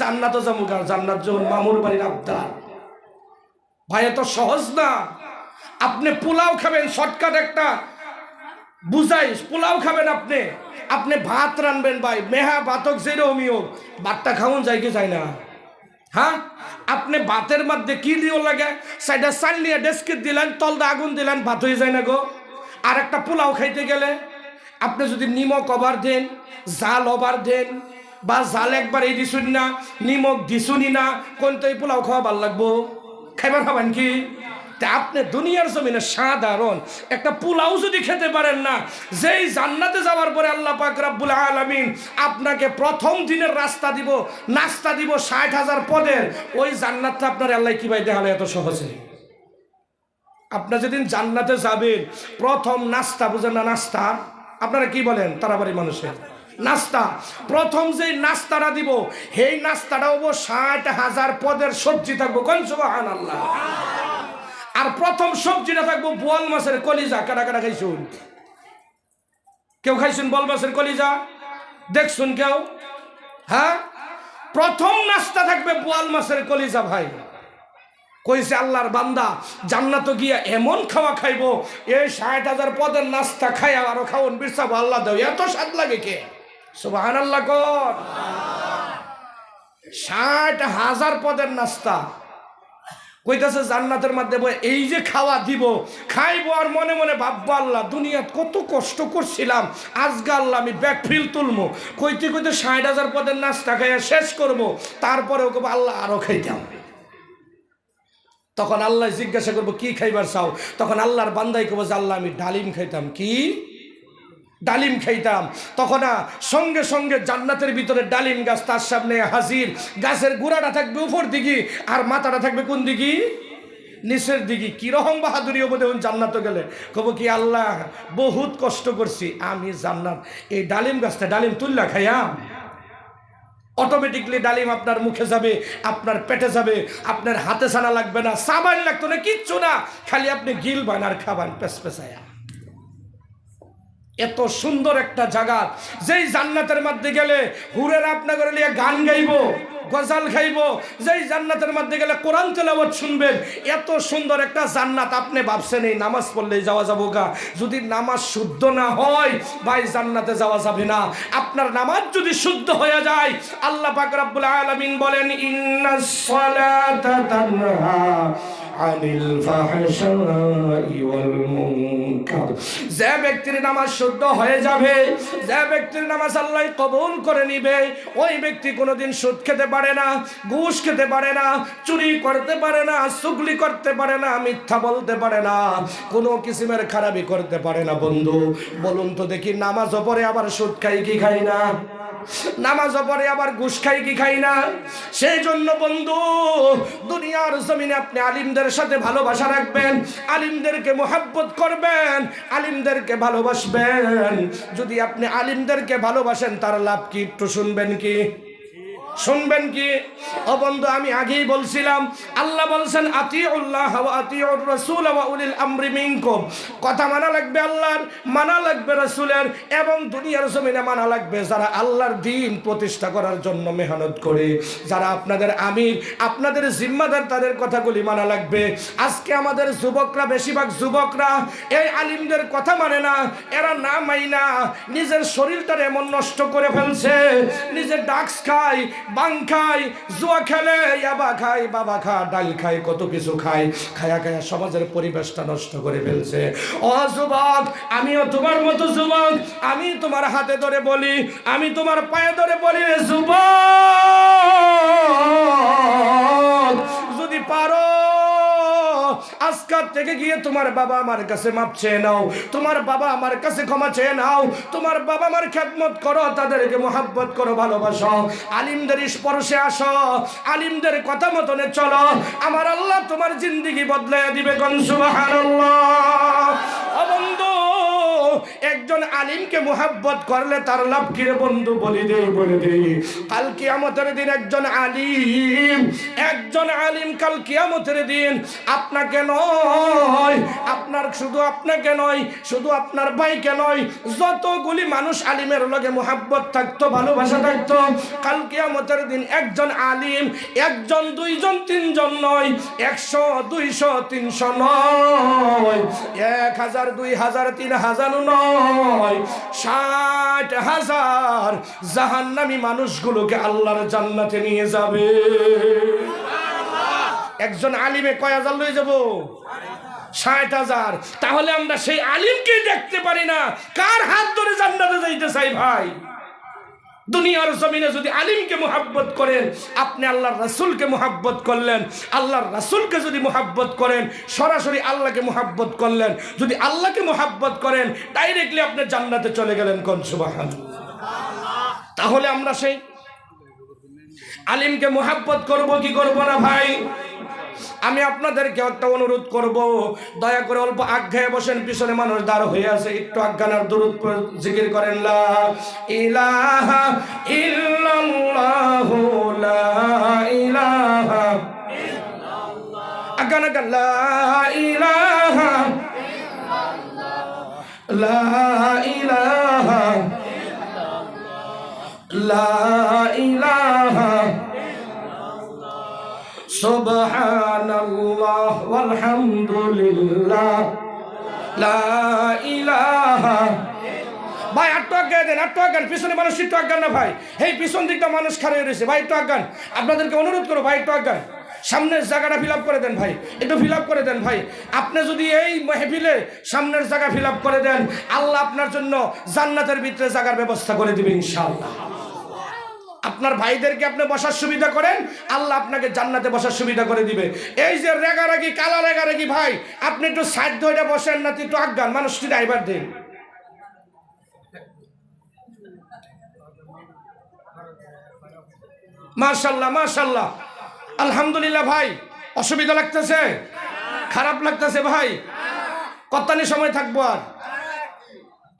জান্নাত জামুগা জান্নাত যখন মামুর বাড়ির আবদার। ভাই, এত সহজ না। আপনি পোলাও খাবেন শর্টকাট একটা। বুঝাই, পোলাও খাবেন আপনি। আপনি ভাত রানবেন ভাই, মেহা বাতক যেরকমই হোক ভাতটা খাওয়ান যায় কি যায় না। হ্যাঁ? আপনি ভাতের মধ্যে কি দিও লাগে? সাইডে চাল নিয়ে ডেস্কিট দিলেন, তলদা আগুন দিলেন, ভাত হয়ে যায় না গো। আর একটা পোলাও খাইতে গেলে আপনি যদি নিমক ওভার দেন, জাল ওভার দেন বা জাল একবার এই দিছুন না নিমক দিছুনি না কোন তো এই পোলাও খাওয়া ভালো লাগবো? খাইবার খাবেন কি আপনি দুনিয়ার জমিনে সাধারণ একটা পোলাও যদি খেতে পারেন না, যেই জান্নাতে যাওয়ার পরে আল্লাহ পাক রাব্বুল আলামিন আপনাকে প্রথম দিনের রাস্তা দিব, নাস্তা দিব ষাট হাজার পদের, ওই জান্নাতটা আপনার আল্লাহ কি দেখালে এত সহজে? আপনার যেদিন জান্নাতে যাবেন, প্রথম নাস্তা বুঝেন না নাস্তা? আপনারা কি বলেন? তারাবাড়ি মানুষের। নাস্তা। প্রথম যে নাস্তাটা দিব, সেই নাস্তাটা হব ষাট হাজার পদের সবজি থাকব, কোন সুবাহান আল্লাহ আর প্রথম সবজিটা থাকব বোয়াল মাছের কলিজা। কাটা কাটা খাইছুন? কেউ খাইছুন বল মাছের কলিজা? দেখছুন কেউ? হ্যাঁ? প্রথম নাস্তা থাকবে বোয়াল মাছের কলিজা, ভাই। কইছে আল্লাহর বান্দা, জান্নাত গিয়া এমন খাওয়া খাইবো, এই ষাট হাজার পদের নাস্তা খাই আরও খাওন বিরসাবো আল্লাহ দেও, এত স্বাদ লাগে কে? সুবাহান ষাট হাজার পদের নাস্তা। কইতাছে জান্নাতের মধ্যে বই, এই যে খাওয়া দিব খাইবো আর মনে মনে ভাববো আল্লাহ দুনিয়াত কত কষ্ট করছিলাম আজকে আল্লাহ আমি ব্যাক ফিল তুলবো কইতে কইতে ষাট হাজার পদের নাস্তা খাইয়া শেষ করব তারপরে ওকে আল্লাহ আরও খাইতাম তখন আল্লাহ জিজ্ঞাসা করব কি খাইবার চাও? তখন আল্লাহর বান্দাই কবো যে আল্লাহ আমি ডালিম খাইতাম। কি? ডালিম খাইতাম। তখন সঙ্গে সঙ্গে জান্নাতের ভিতরে ডালিম গাছ, তার সামনে হাজির। গাছের গুড়াটা থাকবে উপর দিকে, আর মাথাটা থাকবে কোন দিকে? নিচের দিকে। কীরকম বাহাদুরি হব দেখুন জান্নাত গেলে কব কি, আল্লাহ, বহুত কষ্ট করছি, আমি জান্নাত। এই ডালিম গাছটা ডালিম তুল্লা খাইয়াম। অটোমেটিকলি ডালিম আপনার মুখে যাবে, আপনার পেটে যাবে, আপনার হাতে ছানা লাগবে না, সাবান লাগতো না, কিচ্ছু না। খালি আপনি গিলবান আর খাবান পেস পেশায়া এত সুন্দর একটা জায়গা। যেই জান্নাতের মধ্যে গেলে হুরের আপনাকে নিয়ে গান গাইবো, গজাল খাইবো, যেই জান্নাতের মধ্যে গেলে কোরআন তেলাওয়াত শুনবেন, এত সুন্দর একটা জান্নাত আপনি ভাবছেন, এই নামাজ পড়লেই যাওয়া যাব গা? যদি নামাজ শুদ্ধ না হয়, ভাই জান্নাতে যাওয়া যাবে না। আপনার নামাজ যদি শুদ্ধ হয়ে যায়, আল্লাহ পাক রাব্বুল আলামিন বলেন, ইন্নাস সালাতা তানহা ফাহশাই ওয়াল মুনকার। যে ব্যক্তির নামাজ শুদ্ধ হয়ে যাবে, যে ব্যক্তির নামাজ আল্লাহ কবুল করে নিবে, ওই ব্যক্তি কোনোদিন সুদ খেতে পারে না, ঘুষ খেতে পারে না, চুরি করতে পারে না সুগলি করতে পারে না, মিথ্যা বলতে পারে না, কোনো কিসিমের খারাপি করতে পারে না বন্ধু। বলুন তো দেখি, নামাজ পরে আবার সুদ খাই কি খাই না? নামাজ পরে আবার ঘুষ খাই কি খাই না? সেই জন্য বন্ধু, দুনিয়ার জমিনে আপনি আলিমদের সাথে ভালোবাসা রাখবেন, আলিমদেরকে মোহাব্বত করবেন, আলিমদেরকে ভালোবাসবেন। যদি আপনি আলিমদেরকে ভালোবাসেন, তার লাভ কি একটু শুনবেন কি? শুনবেন কি? অবন্ধ আমি আগেই বলছিলাম, আল্লাহ বলছেন কথা মানা লাগবে আল্লাহর, মানা লাগবে রাসূলের, এবং দুনিয়ার জমিনে মানা লাগবে যারা আল্লাহর দিন প্রতিষ্ঠা করার জন্য মেহনত করে। যারা আপনাদের আমির, আপনাদের জিম্মাদার, তাদের কথাগুলি মানা লাগবে। আজকে আমাদের যুবকরা, বেশিরভাগ যুবকরা, এই আলিমদের কথা মানে না, এরা না মাইনা, নিজের শরীরটার এমন নষ্ট করে ফেলছে, নিজের ডাক্স খায় বাং খায় জুয়া খেলে, ইয়াবা খাই, বাবা খা, ডাল খাই, কত কিছু খাই, খায়া খায়া সমাজের পরিবেশটা নষ্ট করে ফেলছে। ও যুবক, আমিও তোমার মতো যুবক, আমি তোমার হাতে ধরে বলি, আমি তোমার পায়ে ধরে বলি যুবক! আজকাল থেকে গিয়ে তোমার বাবা আমার কাছে মাপ চেয়ে নাও। তোমার বাবা আমার কাছে ক্ষমা চেয়ে নাও। তোমার বাবা আমার খেদমত করো, তাদেরকে মোহাব্বত করো, ভালোবাসো। আলিমদের স্পর্শে আসো, আলিমদের কথা মতনে চলো। আমার আল্লাহ তোমার জিন্দিগি বদলে দিবে কনসুবাহ বন্ধু একজন আলিমকে মোহাব্বত করলে তার লাভ কিরে বন্ধু? বলি দেই বলে দে। কাল কিয়ামতের দিন একজন আলিম একজন আলিম কাল কিয়ামতের দিন আপনাকে নয়, আপনার শুধু আপনাকে নয়, শুধু আপনার ভাইকে নয়, যতগুলি মানুষ আলিমের লগে মোহাব্বত থাকতো, ভালোবাসা থাকতো, কাল কিয়ামতের দিন একজন আলিম, একজন, দুইজন, তিনজন নয়, একশো, দুইশো, তিনশো নয়, এক হাজার, দুই হাজার, তিন হাজার নয় ষাট হাজার জাহান্নামি মানুষগুলোকে আল্লাহর জান্নাতে নিয়ে যাবে। একজন আলিমে কয় হাজার লয়ে যাব? ষাট হাজার। তাহলে আমরা সেই আলিমকেই দেখতে পারি না। কার হাত ধরে জান্নাতে যাইতে চাই ভাই? দুনিয়ার জমিনে যদি আলিমকে মোহাব্বত করেন, আপনি আল্লাহর রাসুলকে মোহাব্বত করলেন, আল্লাহর রাসূলকে যদি মোহাব্বত করেন, সরাসরি আল্লাহকে মোহাব্বত করলেন, যদি আল্লাহকে মোহাব্বত করেন ডাইরেক্টলি আপনি জান্নাতে চলে গেলেন কোন? সুবাহান তাহলে আমরা সেই আলিমকে মোহাব্বত করব, কি করব না ভাই? আমি আপনাদেরকে একটা অনুরোধ করব। দয়া করে অল্প আজ্ঞায় বসেন, পিছনে মানুষ দাঁড় হয়ে আছে, একটু আজ্ঞানার দূরত জিকির করেন, লা ইলাহা ইল্লাল্লাহু, লা ইলাহা আজ্ঞান লা ইলাহা লা ইলাহা লা ইলাহা সুবহানাল্লাহ ওয়ালহামদুলিল্লাহ। লা ইলাহা। ভাই আটটু আজ্ঞা দেন আটটু আজ্ঞান, পিছনে মানুষ একটু আজ্ঞান না ভাই? এই পিছন দিকটা মানুষ খাড়িয়ে রয়েছে। ভাই একটু আজ্ঞান, আপনাদেরকে অনুরোধ করো, ভাই একটু আজ্ঞান, সামনের জায়গাটা ফিল করে দেন ভাই, একটু ফিল করে দেন ভাই। আপনি যদি এই মেহফিলে সামনের জায়গা ফিল করে দেন, আল্লাহ আপনার জন্য জান্নাতের ভিতরে জায়গার ব্যবস্থা করে দিবে ইনশাআল্লাহ। আপনার ভাইদেরকে আপনি বসার সুবিধা করেন, আল্লাহ আপনাকে জান্নাতে বসার সুবিধা করে দিবে। এই যে রেগারাগি, কালা রেগারাগি ভাই, আপনি একটু সাইড ধরে বসেন না, একটু আজ্ঞান মানুষটি ড্রাইভার দিন। মাশাল্লাহ মাশাল্লাহ। আলহামদুলিল্লাহ ভাই, অসুবিধা লাগতেছে? খারাপ লাগতেছে ভাই? কত্তানি সময় থাকব আর?